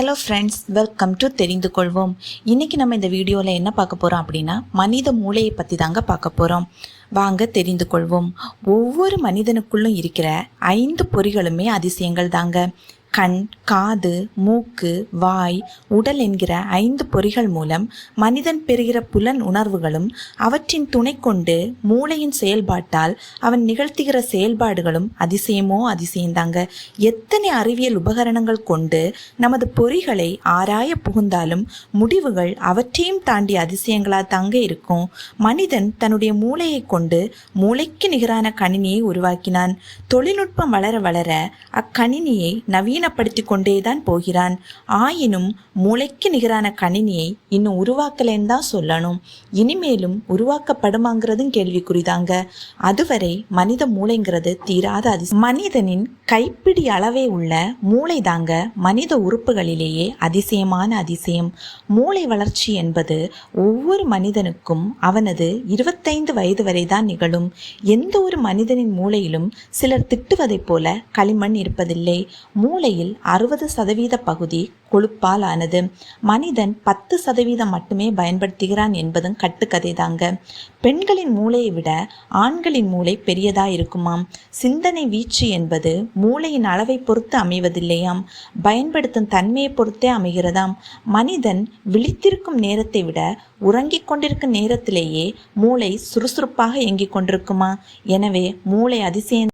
Hello friends welcome to தெரிந்து கொள்வோம் இன்றைக்கி நம்ம இந்த வீடியோவில் என்ன பார்க்க போகிறோம் அப்படின்னா மனித மூளையை பற்றி தாங்க பார்க்க போகிறோம் வாங்க தெரிந்து கொள்வோம் ஒவ்வொரு மனிதனுக்குள்ளும் இருக்கிற ஐந்து பொறிகளுமே அதிசயங்கள் தாங்க கண் காது மூக்கு வாய் உடல் என்கிற ஐந்து பொறிகள் மூலம் மனிதன் பெறுகிற புலன் உணர்வுகளும் அவற்றின் துணை கொண்டு மூளையின் செயல்பாட்டால் அவன் நிகழ்த்துகிற செயல்பாடுகளும் அதிசயமோ அதிசயம்தாங்க எத்தனை அறிவியல் உபகரணங்கள் கொண்டு நமது பொறிகளை ஆராய புகுந்தாலும் முடிவுகள் அவற்றையும் தாண்டி அதிசயங்களா தாங்க இருக்கும். மனிதன் தன்னுடைய மூளையை கொண்டு மூளைக்கு நிகரான கணினியை உருவாக்கினான். தொழில்நுட்பம் வளர வளர அக்கணினியை நவீன நவீனப்படுத்தி கொண்டேதான் போகிறான். ஆயினும் மூளைக்கு நிகரான கணினியை இன்னும் உருவாக்கலைன்னு தான் சொல்லணும். இனிமேலும் உருவாக்கப்படுமாங்கிறதும் கேள்விக்குறிதாங்க. அதுவரை மனித மூளைங்கிறது தீராத அதிசயம் மனிதனின் கைப்பிடி அளவே உள்ள மூளை தாங்க மனித உறுப்புகளிலேயே அதிசயமான அதிசயம். மூளை வளர்ச்சி என்பது ஒவ்வொரு மனிதனுக்கும் அவனது இருபத்தைந்து வயது வரை தான் நிகழும். எந்த ஒரு மனிதனின் மூளையிலும் சிலர் திட்டுவதைப் போல களிமண் இருப்பதில்லை. மூளையில் அறுபது சதவீத பகுதி கொழுப்பால் ஆனது. மனிதன் பத்து சதவீதம் மட்டுமே பயன்படுத்துகிறான் என்பதும் கட்டுக்கதை தாங்க பெண்களின் மூளையை விட ஆண்களின் மூளை பெரியதா இருக்குமாம்? சிந்தனை வீச்சு என்பது மூளையின் அளவை பொறுத்து அமைவதில்லையாம். பயன்படுத்தும் தன்மையை பொறுத்தே அமைகிறதாம். மனிதன் விழித்திருக்கும் நேரத்தை விட உறங்கிக் கொண்டிருக்கும் நேரத்திலேயே மூளை சுறுசுறுப்பாக இயங்கிக் கொண்டிருக்குமா? எனவே மூளை அதிசயம்